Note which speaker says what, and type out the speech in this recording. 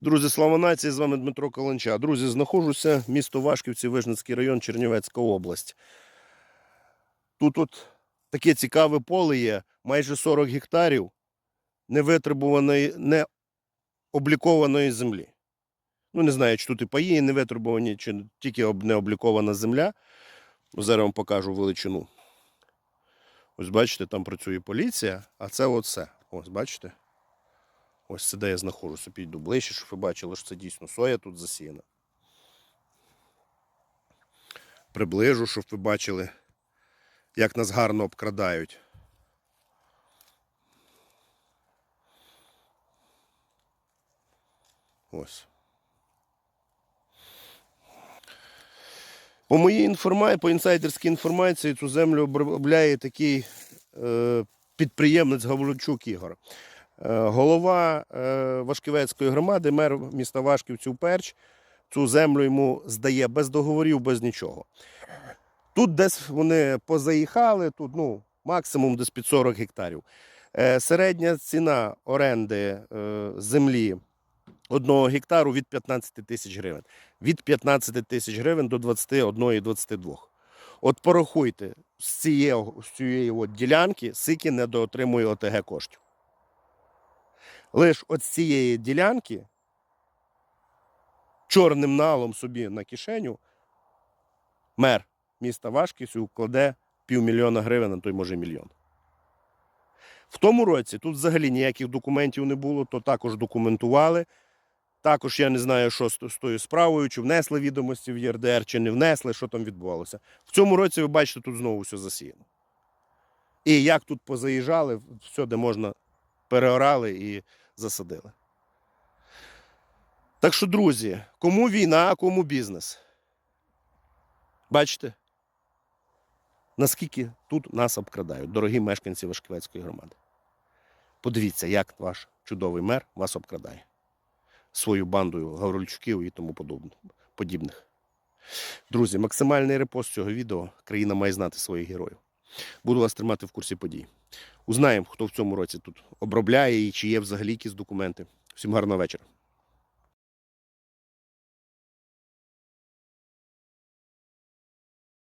Speaker 1: Друзі, слава нації, з вами Дмитро Каланча. Друзі, знаходжуся місто Вашківці, Вижницький район, Чернівецька область. Тут от таке цікаве поле є, майже 40 гектарів невитребуваної, не облікованої землі. Ну, не знаю, чи тут і паї не витребувані, чи тільки об- не облікована земля. Зараз вам покажу величину. Ось бачите, там працює поліція, а це оце. Ось бачите? Ось це де я знаходжуся. Піду ближче, щоб ви бачили, що це дійсно соя тут засіяна. Приближу, щоб ви бачили, як нас гарно обкрадають. Ось. По моїй інформації, по інсайдерській інформації, цю землю обробляє такий е, підприємець Гаврилчук Ігор. Е, Голова е, Вашківецької громади, мер міста Вашківців Перч, цю землю йому здає без договорів, без нічого. Тут десь вони позаїхали, тут ну, максимум десь під 40 гектарів. Е, Середня ціна оренди землі одного гектару від 15 тисяч гривень. Від 15 тисяч гривень до 21-22. От порахуйте, з цієї, з цієї от ділянки Сики недоотримує ОТГ коштів. Лиш от цієї ділянки чорним налом собі на кишеню мер міста Вашківців кладе півмільйона гривень, а то й може мільйон. В тому році тут взагалі ніяких документів не було, то також документували. Також я не знаю, що з тою справою, чи внесли відомості в ЄРДР, чи не внесли, що там відбувалося. В цьому році ви бачите, тут знову все засіяно. І як тут позаїжджали, все, де можна, переорали і засадили. Так що, друзі, кому війна, а кому бізнес? Бачите? Наскільки тут нас обкрадають, дорогі мешканці Вашківецької громади. Подивіться, як ваш чудовий мер вас обкрадає свою бандою Гаврильчуків і тому подібних. Друзі, максимальний репост цього відео. Країна має знати своїх героїв. Буду вас тримати в курсі подій. Узнаємо, хто в цьому році тут обробляє і чи є взагалі якісь документи. Всім гарного вечора.